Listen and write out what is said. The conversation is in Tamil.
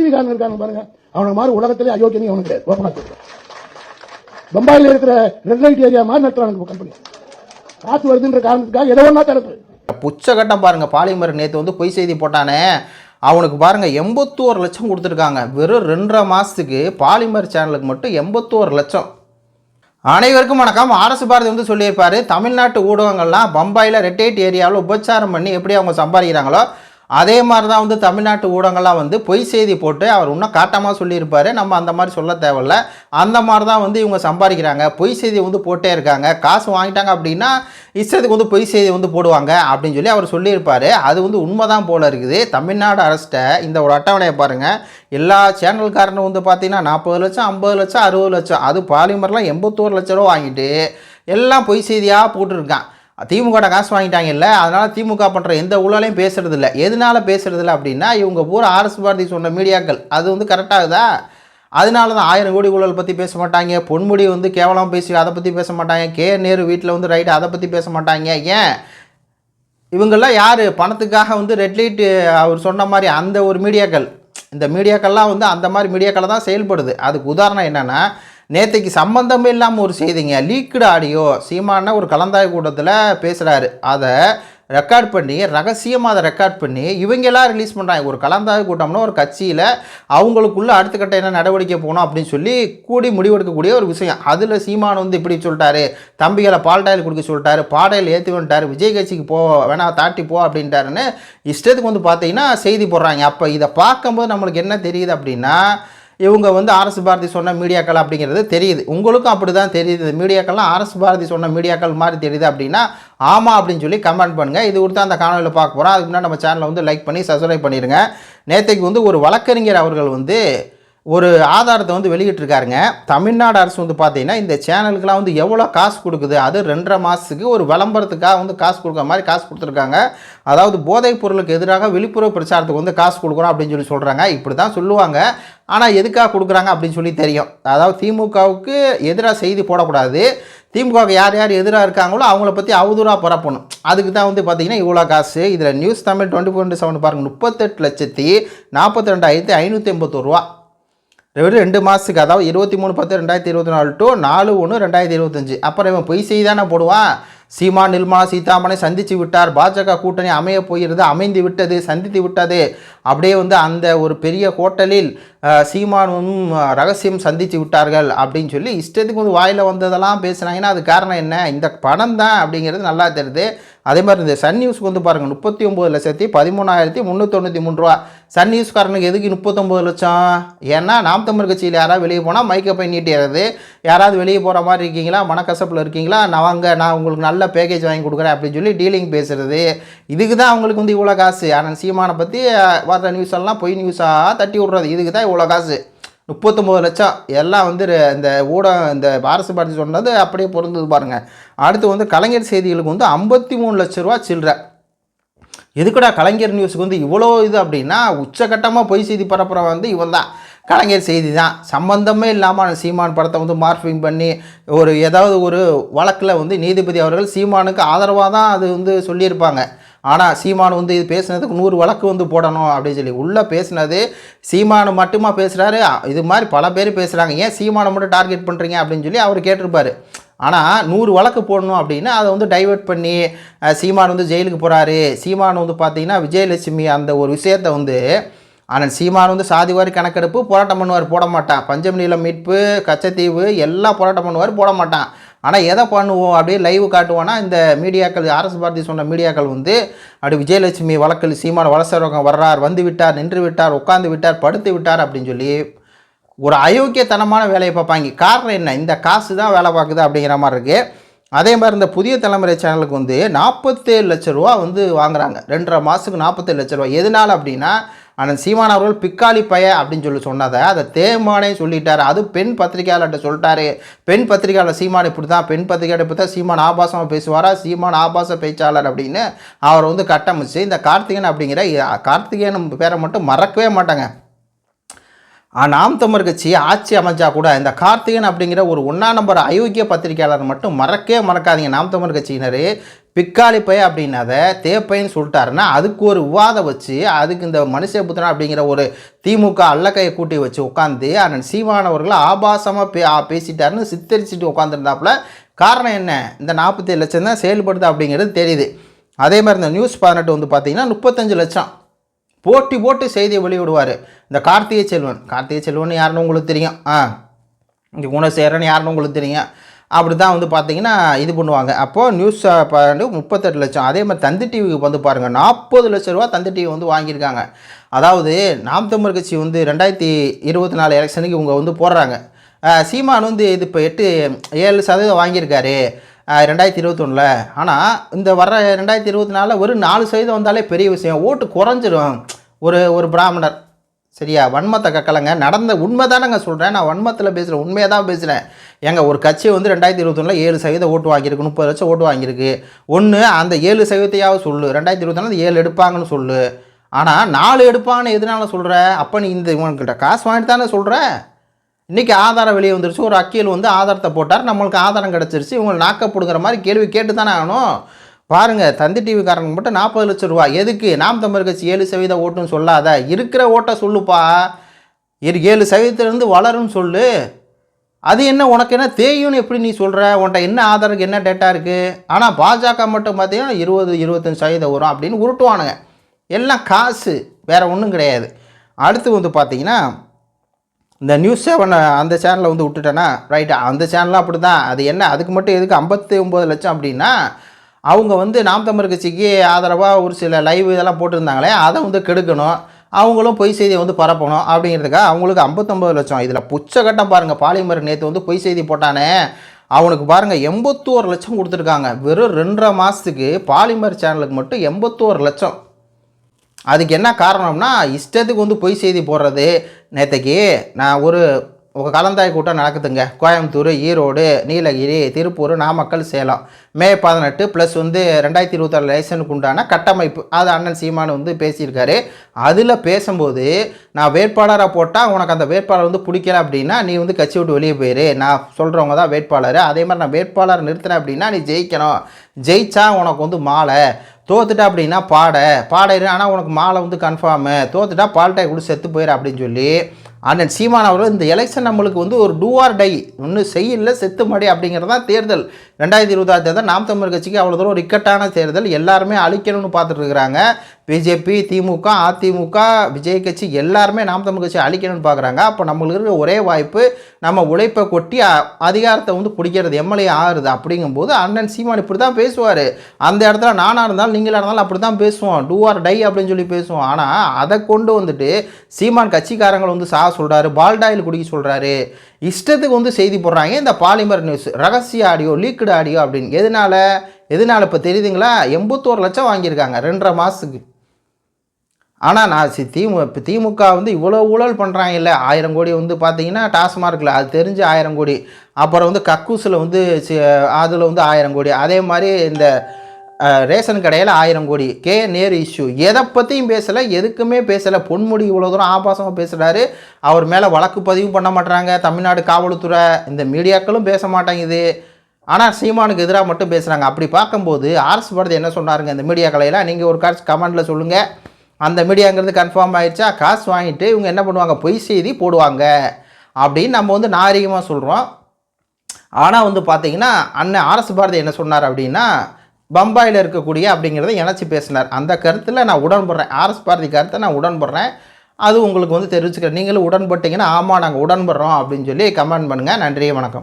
டிவி இருக்காங்க பாருங்க. அவனுக்கு மாதிரி உலகத்திலே அயோக்கியனி அவனுக்கு கிடையாது. சொல்றேன் பம்பாயில இருக்கிற ரெட் லைட் ஏரியா மாதிரி நடத்துறாங்க கம்பெனி காசு வருதுன்ற காரணத்துக்காக எதை ஒன்றா தரப்பு புச்சகட்டம் பாருங்க. பாலிமர் நேற்று வந்து பொய் செய்தி போட்டானே. அவனுக்கு பாருங்க எண்பத்தோரு லட்சம் கொடுத்துருக்காங்க. வெறும் ரெண்டரை மாதத்துக்கு பாலிமர் சேனலுக்கு மட்டும் எண்பத்தோரு லட்சம். அனைவருக்கும் வணக்கம். அரசு பாரதி வந்து சொல்லியிருப்பார் தமிழ்நாட்டு ஊடகங்கள்லாம் பம்பாயில் ரெட்டேட் ஏரியாவில் உபச்சாரம் பண்ணி எப்படி அவங்க சம்பாதிக்கிறாங்களோ அதே மாதிரி தான் வந்து தமிழ்நாட்டு ஊடகங்கள்லாம் வந்து பொய் செய்தி போட்டு அவர் இன்னும் காட்டமாக சொல்லியிருப்பாரு. நம்ம அந்த மாதிரி சொல்ல தேவையில்ல. அந்த மாதிரி தான் வந்து இவங்க சம்பாதிக்கிறாங்க. பொய் செய்தி வந்து போட்டே இருக்காங்க. காசு வாங்கிட்டாங்க அப்படின்னா இஷ்டத்துக்கு வந்து பொய் செய்தி வந்து போடுவாங்க அப்படின்னு சொல்லி அவர் சொல்லியிருப்பார். அது வந்து உண்மை தான் போல இருக்குது. தமிழ்நாடு அரசிட்ட இந்த ஒரு அட்டவணையை பாருங்கள் எல்லா சேனல்காரனும் வந்து பார்த்தீங்கன்னா நாற்பது லட்சம் ஐம்பது லட்சம் அறுபது லட்சம் அது பாலிமர்லாம் எண்பத்தோரு லட்ச ரூபா வாங்கிட்டு எல்லாம் பொய் செய்தியாக போட்டிருக்கான். திமுக காசு வாங்கிட்டாங்கல்ல அதனால் திமுக பண்ணுற எந்த ஊழலையும் பேசுகிறது இல்லை எதனால் பேசுகிறது இல்லை அப்படின்னா இவங்க பூரா ஆர்எஸ் பாரதி சொன்ன மீடியாக்கள். அது வந்து கரெக்டாகுதா அதனால தான் ஆயிரம் கோடி ஊழல் பற்றி பேச மாட்டாங்க. பொன்முடி வந்து கேவலம் பேசி அதை பற்றி பேச மாட்டாங்க. கே நேரு வீட்டில் வந்து ரைட்டு அதை பற்றி பேச மாட்டாங்க. ஏன்? இவங்கெல்லாம் யார்? பணத்துக்காக வந்து ரெட் அவர் சொன்ன மாதிரி அந்த ஒரு மீடியாக்கள். இந்த மீடியாக்கள்லாம் வந்து அந்த மாதிரி மீடியாக்களை தான் செயல்படுது. அதுக்கு உதாரணம் என்னென்னா நேற்றுக்கு சம்பந்தமே இல்லாமல் ஒரு செய்திங்க. Leaked audio. சீமான ஒரு கலந்தாய் கூட்டத்தில் பேசுகிறாரு அதை ரெக்கார்ட் பண்ணி ரகசியமாக அதை ரெக்கார்ட் பண்ணி இவங்கெல்லாம் ரிலீஸ் பண்ணுறாங்க ஒரு கலந்தாய் கூட்டம்னா ஒரு கட்சியில் அவங்களுக்குள்ளே அடுத்த கட்ட என்ன நடவடிக்கை போகணும் அப்படின்னு சொல்லி கூடி முடிவெடுக்கக்கூடிய ஒரு விஷயம். அதில் சீமான் வந்து இப்படி சொல்லிட்டாரு. தம்பிகளை பால்டாயில் கொடுக்க சொல்லிட்டாரு. பாடையில் ஏற்றி வந்துட்டார். விஜய் கட்சிக்கு போ வேணா தாட்டி போ அப்படின்ட்டாருன்னு இஷ்டத்துக்கு வந்து பார்த்தீங்கன்னா செய்தி போடுறாங்க. அப்போ இதை பார்க்கும்போது நம்மளுக்கு என்ன தெரியுது அப்படின்னா இவங்க வந்து ஆர்எஸ் பாரதி சொன்ன மீடியாக்கள் அப்படிங்கிறது தெரியுது. உங்களுக்கும் அப்படி தான் தெரியுது மீடியாக்கள்லாம் ஆர்எஸ் பாரதி சொன்ன மீடியாக்கள் மாதிரி தெரியுது அப்படின்னா ஆமாம் அப்படின்னு சொல்லி கமெண்ட் பண்ணுங்கள் இது கொடுத்து அந்த காணொலியில் பார்க்க போகிறோம் அதுக்கு முன்னாடி நம்ம சேனலை வந்து லைக் பண்ணி சப்ஸ்கிரைப் பண்ணிடுங்க நேற்றைக்கு வந்து ஒரு வழக்கறிஞர் அவர்கள் வந்து ஒரு ஆதாரத்தை வந்து வெளியிட்டிருக்காருங்க. தமிழ்நாடு அரசு வந்து பார்த்தீங்கன்னா இந்த சேனலுக்கெலாம் வந்து எவ்வளோ காசு கொடுக்குது? அது ரெண்டரை மாதத்துக்கு ஒரு விளம்பரத்துக்காக வந்து காசு கொடுக்குற மாதிரி காசு கொடுத்துருக்காங்க. அதாவது போதைப் பொருளுக்கு எதிராக விழிப்புணர்வு பிரச்சாரத்துக்கு வந்து காசு கொடுக்குறோம் அப்படின்னு சொல்லி சொல்கிறாங்க இப்படி தான் சொல்லுவாங்க. ஆனால் எதுக்காக கொடுக்குறாங்க அப்படின்னு சொல்லி தெரியும். அதாவது திமுகவுக்கு எதிராக செய்தி போடக்கூடாது. திமுகவுக்கு யார் யார் எதிராக இருக்காங்களோ அவங்கள பற்றி அவதூறாக பரப்பணும். அதுக்கு தான் வந்து பார்த்தீங்கன்னா இவ்வளோ காசு. இதில் news Tamil twenty four seven பாருங்கள் முப்பத்தெட்டு லட்சத்தி நாற்பத்தி ரெண்டாயிரத்தி ஐநூற்றி எண்பத்தோரு ரூபா. வெறும் ரெண்டு மாதத்துக்கு அதாவது இருபத்தி மூணு பத்து ரெண்டாயிரத்தி இருபத்தி நாலு டு நாலு ஒன்று ரெண்டாயிரத்தி இருபத்தஞ்சு அப்புறம் இவன் பொய் செய்தி தானே போடுவான்? சீமா நிர்மலா சீதாமனை சந்தித்து விட்டார். பாஜக கூட்டணி அமைய போகிறது அமைந்து விட்டது சந்தித்து விட்டது. அப்படியே வந்து அந்த ஒரு பெரிய ஹோட்டலில் சீமானும் ரகசியம் சந்தித்து விட்டார்கள் அப்படின்னு சொல்லி இஷ்டத்துக்கு வந்து வாயில் வந்ததெல்லாம் பேசுனாங்கன்னா அது காரணம் என்ன? இந்த பணம் தான் அப்படிங்கிறது நல்லா தெரியுது. அதே மாதிரி இந்த சன் நியூஸ்க்கு வந்து பாருங்கள் முப்பத்தி ஒம்பது லட்சத்தி பதிமூணாயிரத்தி முந்நூற்றி மூணு ரூபா. சன் நியூஸ்காரனுக்கு எதுக்கு முப்பத்தொம்பது லட்சம்? ஏன்னா நாம் தமிழ் கட்சியில் யாராவது வெளியே போனால் மைக்கை போய் நீட்டிடுறது யாராவது வெளியே போகிற மாதிரி இருக்கீங்களா? மனக்கசப்பில் இருக்கீங்களா? நான் வாங்க நான் உங்களுக்கு நல்ல பேக்கேஜ் வாங்கி கொடுக்குறேன் அப்படின்னு சொல்லி டீலிங் பேசுகிறது இதுக்கு தான் அவங்களுக்கு வந்து இவ்வளோ காசு. ஆனால் சீமானை பற்றி வர்ற நியூஸ் எல்லாம் பொய் நியூஸாக தட்டி விட்றது. இதுக்கு தான் இவ்வளோ காசு. முப்பத்தொம்போது லட்சம். எல்லாம் வந்து இந்த ஊடகம் இந்த அரசு பார்ட்டி சொன்னது அப்படியே பொருந்தது பாருங்கள் அடுத்து வந்து கலைஞர் செய்திகளுக்கு வந்து ஐம்பத்தி மூணு லட்ச ரூபா சில்லற. எதுக்குடா கலைஞர் நியூஸுக்கு வந்து இவ்வளோ இது அப்படின்னா உச்சகட்டமாக பொய் செய்தி பரப்புற வந்து இவன் தான் கலைஞர் செய்தி தான் சம்பந்தமே இல்லாமல் சீமான் படத்தை வந்து மார்ஃபிங் பண்ணி ஒரு ஏதாவது ஒரு வழக்கில் வந்து நீதிபதி அவர்கள் சீமானுக்கு ஆதரவாக தான் அது வந்து சொல்லியிருப்பாங்க. ஆனால் சீமான் வந்து இது பேசுனதுக்கு நூறு வழக்கு வந்து போடணும் அப்படின்னு சொல்லி உள்ளே பேசினது சீமானு மட்டுமா பேசுகிறாரு இது மாதிரி பல பேர் பேசுகிறாங்க ஏன் சீமானை மட்டும் டார்கெட் பண்ணுறீங்க அப்படின்னு சொல்லி அவர் கேட்டிருப்பார். ஆனால் நூறு வழக்கு போடணும் அப்படின்னா அதை வந்து டைவர்ட் பண்ணி சீமான் வந்து ஜெயிலுக்கு போகிறாரு சீமான் வந்து பார்த்தீங்கன்னா விஜயலட்சுமி அந்த ஒரு விஷயத்தை வந்து ஆனால் சீமான் வந்து சாதிவாரி கணக்கெடுப்பு போராட்டம் பண்ணுவார் போட மாட்டான். பஞ்சமநீல மீட்பு கச்சத்தீவு எல்லாம் போராட்டம் பண்ணுவார் போட மாட்டான். ஆனால் எதை பண்ணுவோம்? அப்படியே லைவ் காட்டுவோன்னா இந்த மீடியாக்கள் அரசு பாரதி சொன்ன மீடியாக்கள் வந்து அப்படி விஜயலட்சுமி வழக்கில் சீமான் வளசரோகம் வர்றார் வந்து விட்டார் நின்று விட்டார் உட்காந்து விட்டார் படுத்து விட்டார் அப்படின்னு சொல்லி ஒரு அயோக்கியத்தனமான வேலையை பார்ப்பாங்க. காரணம் என்ன? இந்த காசு தான் வேலை பார்க்குது அப்படிங்கிற மாதிரி இருக்குது அதே மாதிரி இந்த புதிய தலைமுறை சேனலுக்கு வந்து நாற்பத்தேழு லட்ச ரூபா வந்து வாங்குறாங்க. ரெண்டரை மாதத்துக்கு நாற்பத்தேழு லட்ச ரூபா. எதனால் அப்படின்னா ஆனால் சீமான் அவர்கள் பிக்காளி பய அப்படின்னு சொல்லி சொன்னதை அதை தேமானே சொல்லிட்டார். அது பெண் பத்திரிகையாளர்கிட்ட சொல்லிட்டாரு. பெண் பத்திரிகையாளர் சீமான் இப்படி தான் பெண் பத்திரிகையாளர் இப்படி தான் சீமான் ஆபாசமாக பேசுவாரா சீமான் ஆபாச பேச்சாளர் அப்படின்னு அவர் வந்து கட்டமிச்சு இந்த கார்த்திகேயன் அப்படிங்கிற கார்த்திகேயன் பேரை மட்டும் மறக்கவே மாட்டாங்க. நாம் தமிழ் கட்சி ஆட்சி அமைச்சா கூட இந்த கார்த்திகன் அப்படிங்கிற ஒரு ஒன்றா நம்பர் அயோக்கிய பத்திரிகையாளர் மட்டும் மறக்கவே மறக்காதீங்க நாம் தமிழ் கட்சியினர். பிக்காலிப்பை பை அப்படின்னத தேப்பைன்னு சொல்லிட்டாருன்னா அதுக்கு ஒரு விவாதம் வச்சு அதுக்கு இந்த மனுஷ புத்தனா அப்படிங்கிற ஒரு திமுக அல்லக்கையை கூட்டி வச்சு உட்காந்து அண்ணன் சீமானவர்களை ஆபாசமாக பே ஆ, பேசிட்டாருன்னு சித்தரிச்சுட்டு உட்காந்துருந்தாப்புல காரணம் என்ன? இந்த நாற்பத்தேழு லட்சம் தான் செயல்படுது அப்படிங்கிறது தெரியுது. அதே மாதிரி இந்த நியூஸ் பதினெட்டு வந்து பார்த்தீங்கன்னா முப்பத்தஞ்சு லட்சம். போட்டி போட்டு செய்தியை வெளியிடுவார். இந்த கார்த்திகை செல்வன். கார்த்திகை செல்வன் யாருன்னு உங்களுக்கு தெரியும். ஆ. இந்த குணசேரன் யாருன்னு உங்களுக்கு தெரியும். அப்படி தான் வந்து பார்த்தீங்கன்னா இது பண்ணுவாங்க. அப்போது நியூஸ் வந்து முப்பத்தெட்டு லட்சம். அதே மாதிரி தந்தி டிவிக்கு வந்து பாருங்கள் நாற்பது லட்ச ரூபா தந்தி டிவி வந்து வாங்கியிருக்காங்க. அதாவது நாம் தமிழ் கட்சி வந்து ரெண்டாயிரத்தி இருபத்தி நாலு எலெக்ஷனுக்கு இவங்க வந்து போடுறாங்க. சீமான் வந்து இது இப்போ எட்டு ஏழு சதவீதம் வாங்கியிருக்காரு. ரெண்டாயிரத்தி இருபத்தொன்னில். ஆனால் இந்த வர்ற ரெண்டாயிரத்தி இருபத்தி நாலில் ஒரு நாலு சதவீதம் வந்தாலே பெரிய விஷயம். ஓட்டு குறைஞ்சிரும். ஒரு ஒரு பிராமணர். சரியா? வன்மத்தை கக்கலைங்க. நடந்த உண்மை தானேங்க சொல்கிறேன் நான் வன்மத்தில் பேசுகிறேன் உண்மையை தான் பேசுகிறேன் எங்கள் ஒரு கட்சி வந்து ரெண்டாயிரத்தி இருபத்தொன்னில் ஏழு சதவீதம் ஓட்டு வாங்கியிருக்கு. முப்பது லட்சம் ஓட்டு வாங்கியிருக்கு. ஒன்று அந்த ஏழு சதவீதத்தையாவது சொல்லு. ரெண்டாயிரத்தி இருபத்தொன்னு ஏழு எடுப்பாங்கன்னு சொல்லு. ஆனால் நாலு எடுப்பாங்கன்னு எதனால சொல்கிற அப்போ நீ இந்த இவன்கிட்ட காசு வாங்கிட்டு தானே சொல்கிற இன்றைக்கி ஆதாரம் வெளியே வந்துருச்சு. ஒரு அக்கியல் வந்து ஆதாரத்தை போட்டார். நம்மளுக்கு ஆதாரம் கிடச்சிருச்சு. இவங்க நாக்கப்படுங்கிற மாதிரி கேள்வி கேட்டு தானே ஆகணும். பாருங்கள் தந்தி டிவிக்காரங்க மட்டும் நாற்பது லட்சம் ரூபா. எதுக்கு? நாம் தமிழர் கட்சி ஏழு சதவீத ஓட்டுன்னு சொல்லாத. இருக்கிற ஓட்டை சொல்லுப்பா. இரு ஏழு சதவீதத்துலேருந்து வளரும்னு சொல்லு. அது என்ன உனக்கு என்ன தேயும்னு எப்படி நீ சொல்கிற உன்ட்ட என்ன ஆதாரம் என்ன டேட்டா இருக்குது ஆனால் பாஜக மட்டும் பார்த்தீங்கன்னா இருபது இருபத்தஞ்சு சதவீதம் வரும் அப்படின்னு உருட்டுவானுங்க. எல்லாம் காசு வேறு ஒன்றும் கிடையாது. அடுத்து வந்து பார்த்தீங்கன்னா இந்த நியூஸ் செவன் அந்த சேனலை வந்து விட்டுட்டேன்னா ரைட்டு அந்த சேனலும் அப்படி தான் அது என்ன அதுக்கு மட்டும் எதுக்கு ஐம்பத்தி ஒம்பது லட்சம் அப்படின்னா அவங்க வந்து நாம் தமிழ் கட்சிக்கு ஆதரவாக ஒரு சில லைவ் இதெல்லாம் போட்டிருந்தாங்களே அதை வந்து கெடுக்கணும். அவங்களும் பொய் செய்தியை வந்து பரப்பணும் அப்படிங்கிறதுக்காக அவங்களுக்கு ஐம்பத்தொம்பது லட்சம். இதில் புச்சகட்டம் பாருங்கள் பாலிமர் நேற்று வந்து பொய் செய்தி போட்டானே. அவனுக்கு பாருங்கள் எண்பத்தோரு லட்சம் கொடுத்துருக்காங்க. வெறும் ரெண்டரை மாதத்துக்கு பாலிமர் சேனலுக்கு மட்டும் எண்பத்தோரு லட்சம். அதுக்கு என்ன காரணம்னா இஷ்டத்துக்கு வந்து பொய் செய்தி போடுறது. நேற்றுக்கு நான் ஒரு உங்கள் கலந்தாய் கூட்டம் நடக்குதுங்க. கோயம்புத்தூர் ஈரோடு நீலகிரி திருப்பூர் நாமக்கல் சேலம். மே பதினெட்டு ப்ளஸ் வந்து ரெண்டாயிரத்தி இருபத்தாறு லைசனுக்கு உண்டான கட்டமைப்பு. அது அண்ணன் சீமானு வந்து பேசியிருக்காரு. அதில் பேசும்போது நான் வேட்பாளராக போட்டால் உனக்கு அந்த வேட்பாளர் வந்து பிடிக்கல அப்படின்னா நீ வந்து கட்சி விட்டு வெளியே போயிரு. நான் சொல்கிறவங்க தான் வேட்பாளர். அதே மாதிரி நான் வேட்பாளர் நிறுத்தினேன் அப்படின்னா நீ ஜெயிக்கணும். ஜெயிச்சா உனக்கு வந்து மாலை. தோத்துட்டா அப்படின்னா பாட. பாடையிரு ஆனால் உனக்கு மாலை வந்து கன்ஃபார்மு தோத்துட்டா பால்டாய் கூட செத்து போயிரு அப்படின்னு சொல்லி அண்ணன் சீமான் அவர்கள் இந்த எலெக்ஷன் நம்மளுக்கு வந்து ஒரு டூ ஆர் டை ஒன்றும் செய்யல செத்து மடி அப்படிங்கிறது தான் தேர்தல். ரெண்டாயிரத்தி இருபத்தாறு தேர்தல் நாம் தமிழர் கட்சிக்கு அவ்வளோ தூரம் ஒரு இக்கட்டான தேர்தல். எல்லாருமே அழிக்கணும்னு பார்த்துட்டு இருக்கிறாங்க. பிஜேபி திமுக அதிமுக விஜய் கட்சி எல்லாருமே நாம் தமிழ் கட்சி அழிக்கணும்னு பார்க்குறாங்க அப்போ நம்மளுக்கு இருக்கிற ஒரே வாய்ப்பு நம்ம உழைப்பை கொட்டி அ- அதிகாரத்தை வந்து பிடிக்கிறது எம்எல்ஏ ஆறுது அப்படிங்கும்போது அண்ணன் சீமான் இப்படி தான் பேசுவார். அந்த இடத்துல நானாக இருந்தாலும் நீங்களாக இருந்தாலும் அப்படி தான் பேசுவோம். டூ ஆர் டை அப்படின்னு சொல்லி பேசுவோம். ஆனால் அதை கொண்டு வந்துட்டு சீமான் கட்சிக்காரங்களை வந்து சா சொல்கிறாரு பால்டாயில் குடிக்க சொல்கிறாரு இஷ்டத்துக்கு வந்து செய்தி போடுறாங்க. இந்த பாலிமர் நியூஸ் ரகசிய ஆடியோ லீக்டு ஆடியோ அப்படின்னு. எதனால? எதனால் இப்போ தெரியுதுங்களா? எண்பத்தோரு லட்சம் வாங்கியிருக்காங்க. ரெண்டரை மாதத்துக்கு ஆனால் நான் சி திமு இப்போ திமுக வந்து இவ்வளோ ஊழல் பண்ணுறாங்கல்ல ஆயிரம் கோடி வந்து பார்த்தீங்கன்னா டாஸ்மார்க்கில் அது தெரிஞ்சு ஆயிரம் கோடி. அப்புறம் வந்து கக்கூஸில் வந்து அதில் வந்து ஆயிரம் கோடி. அதே மாதிரி இந்த ரேஷன் கடையில் ஆயிரம் கோடி. K Nehru issue. எதை பற்றியும் பேசலை எதுக்குமே பேசலை. பொன்முடி இவ்வளோ தூரம் ஆபாசமாக பேசுகிறாரு அவர் மேலே வழக்கு பதிவு பண்ண மாட்டுறாங்க தமிழ்நாடு காவல்துறை இந்த மீடியாக்களும் பேச மாட்டேங்குது. ஆனால் சீமானுக்கு எதிராக மட்டும் பேசுகிறாங்க அப்படி பார்க்கும்போது ஆர்எஸ் படத்தை என்ன சொன்னாருங்க இந்த மீடியா கலையில்? நீங்கள் ஒரு காசு கமெண்டில் சொல்லுங்கள் அந்த மீடியாங்கிறது கன்ஃபார்ம் ஆயிடுச்சா? காசு வாங்கிட்டு இவங்க என்ன பண்ணுவாங்க? பொய் செய்தி போடுவாங்க. அப்படின்னு நம்ம வந்து நாகரிகமாக சொல்கிறோம் ஆனால் வந்து பார்த்திங்கன்னா அண்ணன் ஆர்எஸ் பாரதி என்ன சொன்னார் அப்படின்னா பம்பாயில் இருக்கக்கூடிய அப்படிங்கிறத இணைச்சி பேசினார். அந்த கருத்தில் நான் உடன்படுறேன். ஆர்எஸ் பாரதி கருத்தை நான் உடன்படுறேன். அது உங்களுக்கு வந்து தெரிவிச்சுக்கிறேன். நீங்களும் உடன்பட்டீங்கன்னா ஆமாம் நாங்கள் உடன்படுறோம் அப்படின்னு சொல்லி கமெண்ட் பண்ணுங்கள் நன்றி வணக்கம்.